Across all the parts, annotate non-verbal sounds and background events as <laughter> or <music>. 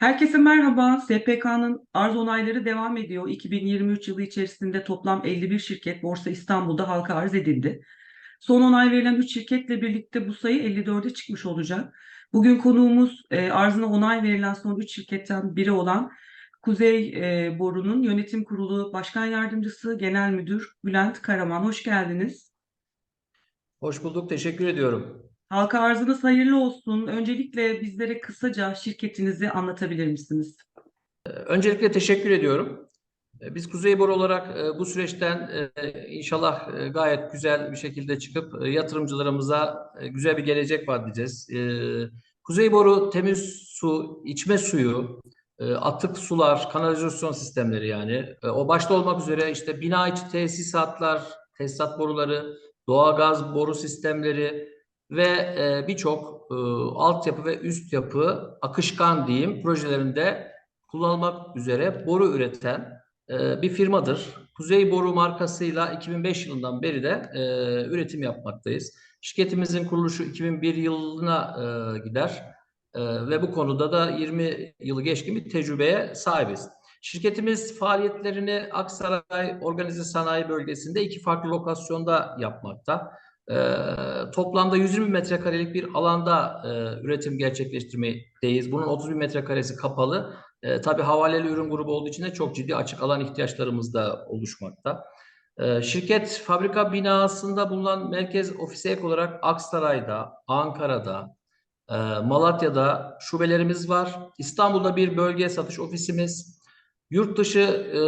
Herkese merhaba. SPK'nın arz onayları devam ediyor. 2023 yılı içerisinde toplam 51 şirket Borsa İstanbul'da halka arz edildi. Son onay verilen 3 şirketle birlikte bu sayı 54'e çıkmış olacak. Bugün konuğumuz e, arzına onay verilen son 3 şirketten biri olan Kuzey e, Boru'nun Yönetim Kurulu Başkan Yardımcısı Genel Müdür Bülent Karaman. Hoş geldiniz. Hoş bulduk, teşekkür ediyorum. Halka arzınız hayırlı olsun. Öncelikle bizlere kısaca şirketinizi anlatabilir misiniz? Ee, Öncelikle teşekkür ediyorum. Ee, Biz Kuzey Boru olarak e, bu süreçten e, inşallah e, gayet güzel bir şekilde çıkıp yatırımcılarımıza güzel bir gelecek vaat edeceğiz. Ee, Kuzey Boru temiz su, içme suyu, atık sular, kanalizasyon sistemleri yani o başta olmak üzere işte bina içi tesisatlar, tesisat boruları, doğalgaz boru sistemleri ve e, birçok e, altyapı ve üst yapı akışkan diyeyim projelerinde kullanılmak üzere boru üreten e, bir firmadır. Kuzey Boru markasıyla 2005 yılından beri de e, üretim yapmaktayız. Şirketimizin kuruluşu 2001 yılına e, gider E, ve bu konuda da 20 yılı geçkin bir tecrübeye sahibiz. Şirketimiz faaliyetlerini Aksaray Organize Sanayi Bölgesi'nde iki farklı lokasyonda yapmakta. Ee, toplamda 120 metrekarelik bir alanda e, üretim gerçekleştirmekteyiz. Bunun 30 bin metrekaresi kapalı. E, tabii havaleli ürün grubu olduğu için de çok ciddi açık alan ihtiyaçlarımız da oluşmakta. E, şirket fabrika binasında bulunan merkez ofise ek olarak Aksaray'da, Ankara'da, e, Malatya'da şubelerimiz var. İstanbul'da bir bölge satış ofisimiz. Yurt dışı e,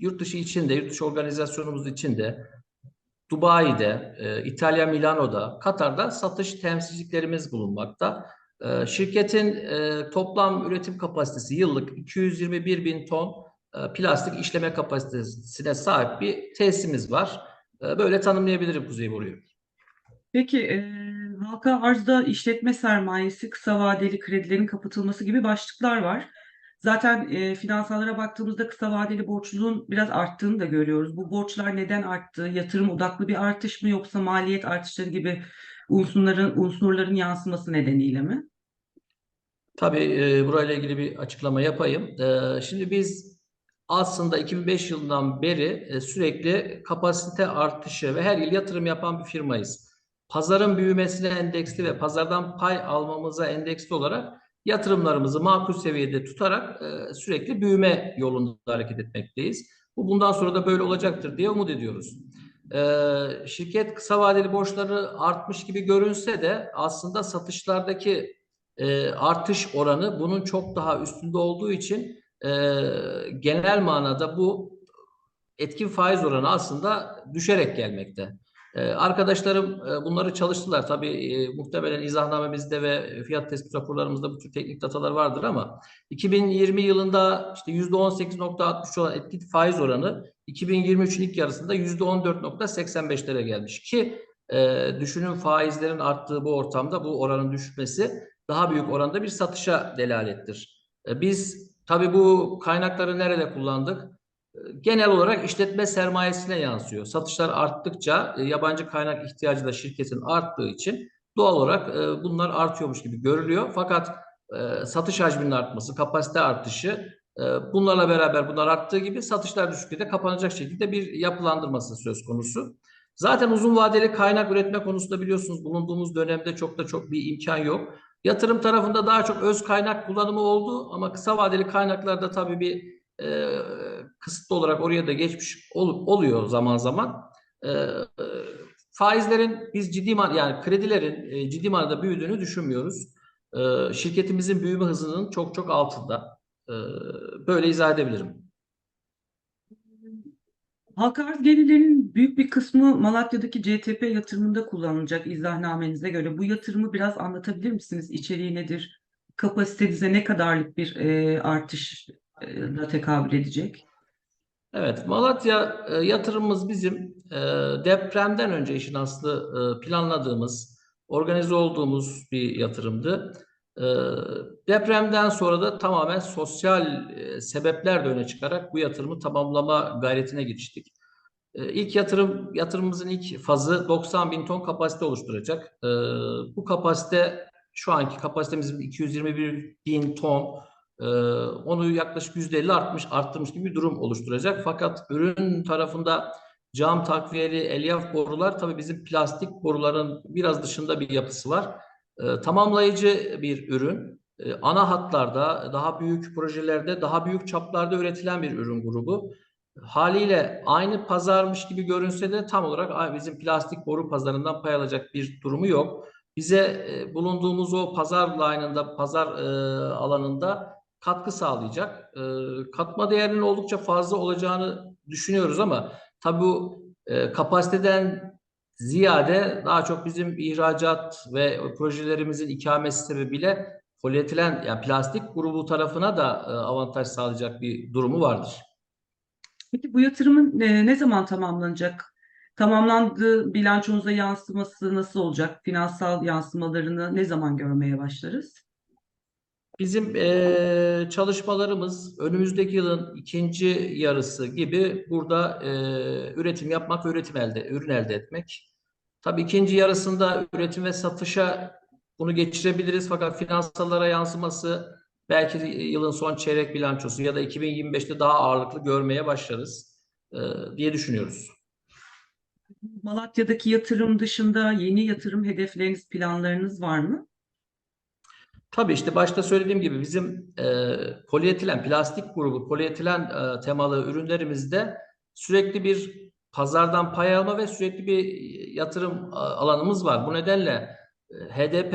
yurt dışı içinde, yurt dışı organizasyonumuz içinde Dubai'de, e, İtalya Milano'da, Katar'da satış temsilciliklerimiz bulunmakta. E, şirketin e, toplam üretim kapasitesi yıllık 221 bin ton e, plastik işleme kapasitesine sahip bir tesisimiz var. E, böyle tanımlayabilirim Kuzey Boru'yu. Peki, e, halka arzda işletme sermayesi, kısa vadeli kredilerin kapatılması gibi başlıklar var. Zaten e, finansallara baktığımızda kısa vadeli borçluluğun biraz arttığını da görüyoruz. Bu borçlar neden arttı? Yatırım odaklı bir artış mı yoksa maliyet artışları gibi unsurların unsurların yansıması nedeniyle mi? Tabii e, burayla ilgili bir açıklama yapayım. E, şimdi biz aslında 2005 yılından beri e, sürekli kapasite artışı ve her yıl yatırım yapan bir firmayız. Pazarın büyümesine endeksli ve pazardan pay almamıza endeksli olarak yatırımlarımızı makul seviyede tutarak e, sürekli büyüme yolunda hareket etmekteyiz. Bu bundan sonra da böyle olacaktır diye umut ediyoruz. E, şirket kısa vadeli borçları artmış gibi görünse de aslında satışlardaki e, artış oranı bunun çok daha üstünde olduğu için e, genel manada bu etkin faiz oranı aslında düşerek gelmekte. E, arkadaşlarım e, bunları çalıştılar. Tabii e, muhtemelen izahnamemizde ve fiyat tespit raporlarımızda bu tür teknik datalar vardır ama 2020 yılında işte %18.63 olan etkin faiz oranı 2023'ün ilk yarısında %14.85'lere gelmiş ki e, düşünün faizlerin arttığı bu ortamda bu oranın düşmesi daha büyük oranda bir satışa delalettir. Biz tabii bu kaynakları nerede kullandık? E, genel olarak işletme sermayesine yansıyor. Satışlar arttıkça e, yabancı kaynak ihtiyacı da şirketin arttığı için doğal olarak bunlar artıyormuş gibi görülüyor. Fakat satış hacminin artması, kapasite artışı bunlarla beraber bunlar arttığı gibi satışlar düşükte de kapanacak şekilde bir yapılandırması söz konusu. Zaten uzun vadeli kaynak üretme konusunda biliyorsunuz bulunduğumuz dönemde çok da çok bir imkan yok. Yatırım tarafında daha çok öz kaynak kullanımı oldu ama kısa vadeli kaynaklarda tabii bir e, kısıtlı olarak oraya da geçmiş ol, oluyor zaman zaman. E, faizlerin biz ciddi man yani kredilerin e, ciddi manada büyüdüğünü düşünmüyoruz. E, şirketimizin büyüme hızının çok çok altında. E, böyle izah edebilirim. Halka arz gelirlerinin büyük bir kısmı Malatya'daki CTP yatırımında kullanılacak izahnamenize göre. Bu yatırımı biraz anlatabilir misiniz? İçeriği nedir? Kapasitenize ne kadarlık bir e, artış tekabül edecek? Evet, Malatya e, yatırımımız bizim e, depremden önce işin aslı e, planladığımız, organize olduğumuz bir yatırımdı. E, depremden sonra da tamamen sosyal e, sebepler de öne çıkarak bu yatırımı tamamlama gayretine giriştik. E, ilk yatırım yatırımımızın ilk fazı 90 bin ton kapasite oluşturacak. E, bu kapasite şu anki kapasitemizin 221 bin ton onu yaklaşık %50 artmış, arttırmış gibi bir durum oluşturacak. Fakat ürün tarafında cam takviyeli elyaf borular tabii bizim plastik boruların biraz dışında bir yapısı var. E, tamamlayıcı bir ürün. E, ana hatlarda, daha büyük projelerde, daha büyük çaplarda üretilen bir ürün grubu. Haliyle aynı pazarmış gibi görünse de tam olarak bizim plastik boru pazarından pay alacak bir durumu yok. Bize e, bulunduğumuz o pazar line'ında, pazar e, alanında katkı sağlayacak. E, katma değerinin oldukça fazla olacağını düşünüyoruz ama tabii e, kapasiteden ziyade daha çok bizim ihracat ve projelerimizin ikamesi sebebiyle polietilen yani plastik grubu tarafına da e, avantaj sağlayacak bir durumu vardır. Peki bu yatırımın e, ne zaman tamamlanacak? Tamamlandığı bilançonuza yansıması nasıl olacak? Finansal yansımalarını ne zaman görmeye başlarız? Bizim eee, çalışmalarımız önümüzdeki yılın ikinci yarısı gibi burada eee, üretim yapmak üretim elde, ürün elde etmek. Tabii ikinci yarısında üretim ve satışa bunu geçirebiliriz fakat finansallara yansıması belki yılın son çeyrek bilançosu ya da 2025'te daha ağırlıklı görmeye başlarız eee, diye düşünüyoruz. Malatya'daki yatırım dışında yeni yatırım hedefleriniz, planlarınız var mı? Tabii işte başta söylediğim gibi bizim e, polietilen, plastik grubu, polietilen e, temalı ürünlerimizde sürekli bir pazardan pay alma ve sürekli bir yatırım a- alanımız var. Bu nedenle e, HDP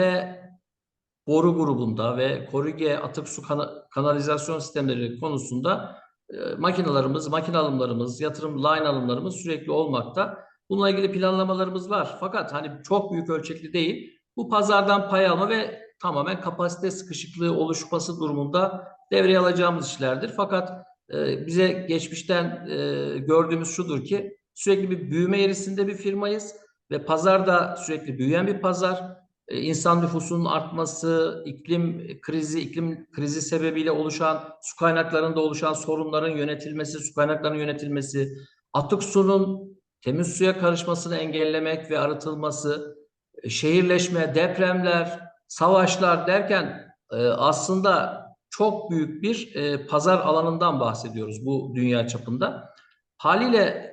boru grubunda ve Korige atık su kana- kanalizasyon sistemleri konusunda e, makinalarımız, makine alımlarımız, yatırım line alımlarımız sürekli olmakta. Bununla ilgili planlamalarımız var. Fakat hani çok büyük ölçekli değil. Bu pazardan pay alma ve tamamen kapasite sıkışıklığı oluşması durumunda devreye alacağımız işlerdir. Fakat e, bize geçmişten e, gördüğümüz şudur ki sürekli bir büyüme eğrisinde bir firmayız ve pazarda sürekli büyüyen bir pazar. E, insan nüfusunun artması, iklim krizi, iklim krizi sebebiyle oluşan su kaynaklarında oluşan sorunların yönetilmesi, su kaynaklarının yönetilmesi, atık sunun temiz suya karışmasını engellemek ve arıtılması, e, şehirleşme, depremler, savaşlar derken e, aslında çok büyük bir e, pazar alanından bahsediyoruz bu dünya çapında. Haliyle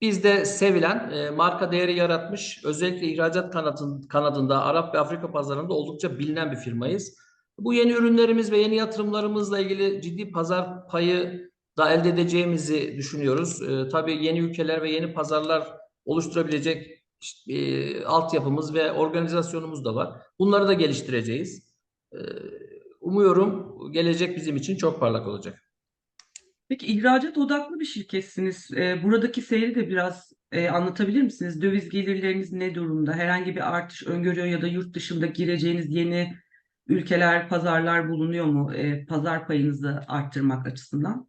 biz de sevilen, e, marka değeri yaratmış, özellikle ihracat kanadın, kanadında Arap ve Afrika pazarında oldukça bilinen bir firmayız. Bu yeni ürünlerimiz ve yeni yatırımlarımızla ilgili ciddi pazar payı da elde edeceğimizi düşünüyoruz. E, tabii yeni ülkeler ve yeni pazarlar oluşturabilecek işte, e, altyapımız ve organizasyonumuz da var. Bunları da geliştireceğiz. E, umuyorum gelecek bizim için çok parlak olacak. Peki ihracat odaklı bir şirketsiniz. E, buradaki seyri de biraz e, anlatabilir misiniz? Döviz gelirleriniz ne durumda? Herhangi bir artış öngörüyor ya da yurt dışında gireceğiniz yeni ülkeler, pazarlar bulunuyor mu? E, pazar payınızı arttırmak açısından.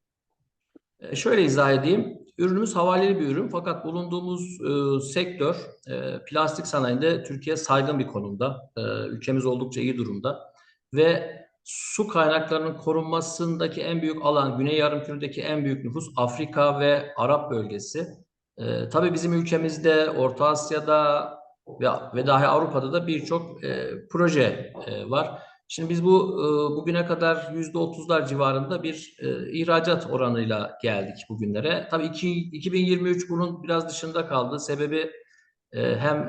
E, Şöyle izah edeyim. Ürünümüz havaleli bir ürün fakat bulunduğumuz e, sektör e, plastik sanayinde Türkiye saygın bir konumda. E, ülkemiz oldukça iyi durumda ve su kaynaklarının korunmasındaki en büyük alan, Güney Yarımküre'deki en büyük nüfus Afrika ve Arap bölgesi. E, tabii bizim ülkemizde, Orta Asya'da ve, ve dahi Avrupa'da da birçok e, proje e, var. Şimdi biz bu e, bugüne kadar yüzde otuzlar civarında bir e, ihracat oranıyla geldik bugünlere. Tabii iki, 2023 bunun biraz dışında kaldı. Sebebi e, hem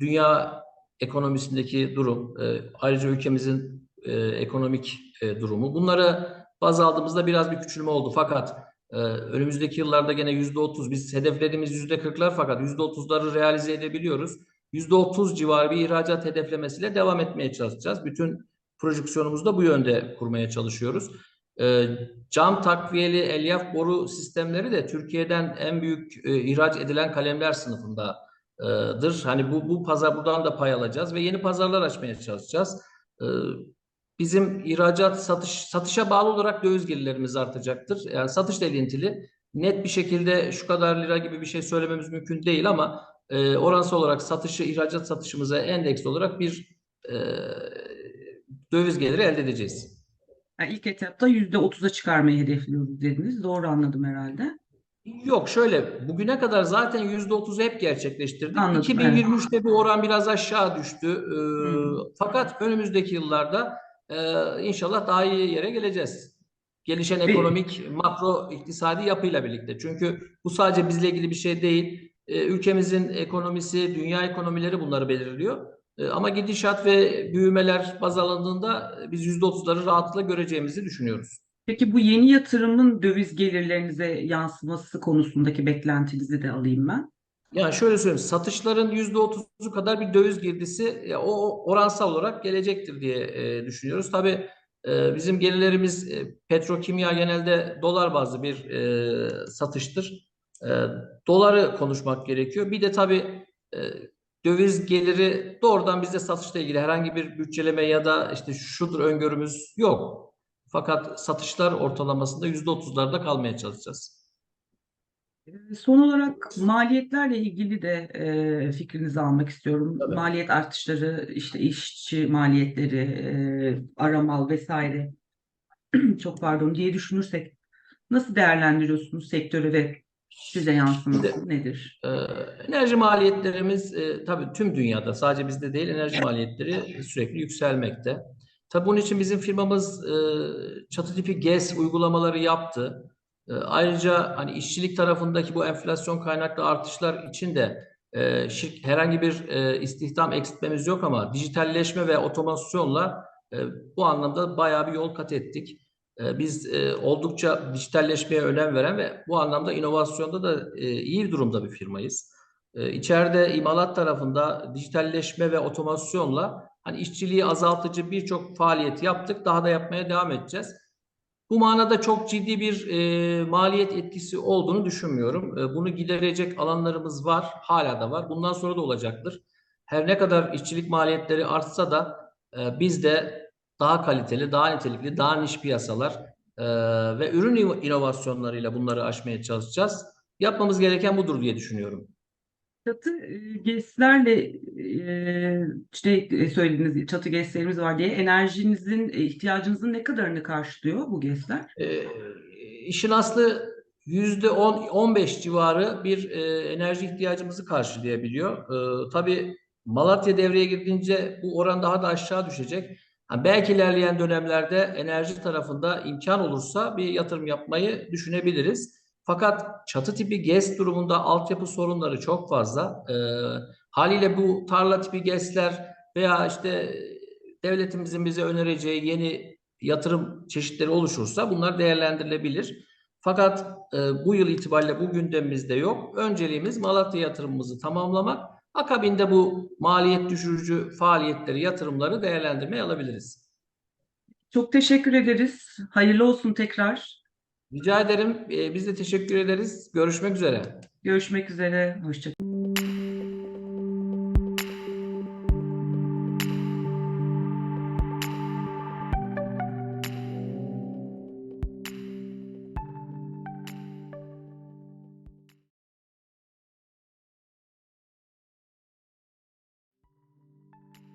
dünya ekonomisindeki durum, ayrıca ülkemizin ekonomik durumu. Bunları baz aldığımızda biraz bir küçülme oldu. Fakat önümüzdeki yıllarda gene yüzde otuz, biz hedeflediğimiz yüzde kırklar fakat yüzde otuzları realize edebiliyoruz. %30 civarı bir ihracat hedeflemesiyle devam etmeye çalışacağız. Bütün projeksiyonumuzu da bu yönde kurmaya çalışıyoruz. Ee, cam takviyeli elyaf boru sistemleri de Türkiye'den en büyük e, ihraç edilen kalemler sınıfındadır. Hani bu, bu pazar buradan da pay alacağız ve yeni pazarlar açmaya çalışacağız. Ee, bizim ihracat satış satışa bağlı olarak döviz gelirlerimiz artacaktır. Yani satışla ilintili net bir şekilde şu kadar lira gibi bir şey söylememiz mümkün değil ama e, oransal olarak satışı, ihracat satışımıza endeks olarak bir e, döviz geliri elde edeceğiz. Yani ilk etapta %30'a çıkarmayı hedefliyoruz dediniz. Doğru anladım herhalde. Yok şöyle bugüne kadar zaten %30'u hep gerçekleştirdik. Anladım, 2023'te bu oran biraz aşağı düştü. Ee, Hı. fakat önümüzdeki yıllarda Ee, inşallah daha iyi yere geleceğiz. Gelişen ekonomik, makro iktisadi yapıyla birlikte. Çünkü bu sadece bizle ilgili bir şey değil. Ee, ülkemizin ekonomisi, dünya ekonomileri bunları belirliyor. Ee, ama gidişat ve büyümeler baz alındığında e, biz %30'ları rahatlıkla göreceğimizi düşünüyoruz. Peki bu yeni yatırımın döviz gelirlerinize yansıması konusundaki beklentinizi de alayım ben. Yani şöyle söyleyeyim, satışların %30'u kadar bir döviz girdisi o oransal olarak gelecektir diye e, düşünüyoruz. Tabii e, bizim gelirlerimiz e, petrokimya genelde dolar bazlı bir e, satıştır. E, doları konuşmak gerekiyor. Bir de tabii e, döviz geliri doğrudan bizde satışla ilgili herhangi bir bütçeleme ya da işte şudur öngörümüz yok. Fakat satışlar ortalamasında %30'larda kalmaya çalışacağız. Ee, Son olarak maliyetlerle ilgili de e, fikrinizi almak istiyorum. Tabii. Maliyet artışları, işte işçi maliyetleri, e, aramal vesaire <clears throat> çok pardon diye düşünürsek nasıl değerlendiriyorsunuz sektörü ve size yansıması nedir? Ee, enerji maliyetlerimiz e, tabii tüm dünyada sadece bizde değil enerji maliyetleri sürekli yükselmekte. Tabii bunun için bizim firmamız e, çatı tipi GES uygulamaları yaptı. E, ayrıca hani işçilik tarafındaki bu enflasyon kaynaklı artışlar için de e, şirk- herhangi bir e, istihdam eksiltmemiz yok ama dijitalleşme ve otomasyonla e, bu anlamda bayağı bir yol kat ettik. E, Biz e, oldukça dijitalleşmeye önem veren ve bu anlamda inovasyonda da e, iyi durumda bir firmayız. E, İçeride imalat tarafında dijitalleşme ve otomasyonla hani işçiliği azaltıcı birçok faaliyet yaptık. Daha da yapmaya devam edeceğiz. Bu manada çok ciddi bir e, maliyet etkisi olduğunu düşünmüyorum. E, bunu giderecek alanlarımız var, hala da var. Bundan sonra da olacaktır. Her ne kadar işçilik maliyetleri artsa da e, biz de daha kaliteli, daha nitelikli, daha niş piyasalar e, ve ürün ino- inovasyonlarıyla bunları aşmaya çalışacağız. Yapmamız gereken budur diye düşünüyorum. Çatı e, GES'lerle e, işte söylediğiniz çatı GES'lerimiz var diye enerjinizin ihtiyacınızın ne kadarını karşılıyor bu GES'ler? E, işin aslı yüzde 10 15 civarı bir e, enerji ihtiyacımızı karşılayabiliyor. E, tabii Malatya devreye girdiğince bu oran daha da aşağı düşecek. Ha, belki ilerleyen dönemlerde enerji tarafında imkan olursa bir yatırım yapmayı düşünebiliriz. Fakat çatı tipi GES durumunda altyapı sorunları çok fazla. E, haliyle bu tarla tipi GES'ler veya işte devletimizin bize önereceği yeni yatırım çeşitleri oluşursa bunlar değerlendirilebilir. Fakat e, bu yıl itibariyle bu gündemimizde yok. Önceliğimiz Malatya yatırımımızı tamamlamak. Akabinde bu maliyet düşürücü faaliyetleri, yatırımları değerlendirmeye alabiliriz. Çok teşekkür ederiz. Hayırlı olsun tekrar. Rica ederim. E, biz de teşekkür ederiz. Görüşmek üzere. Görüşmek üzere. Hoşça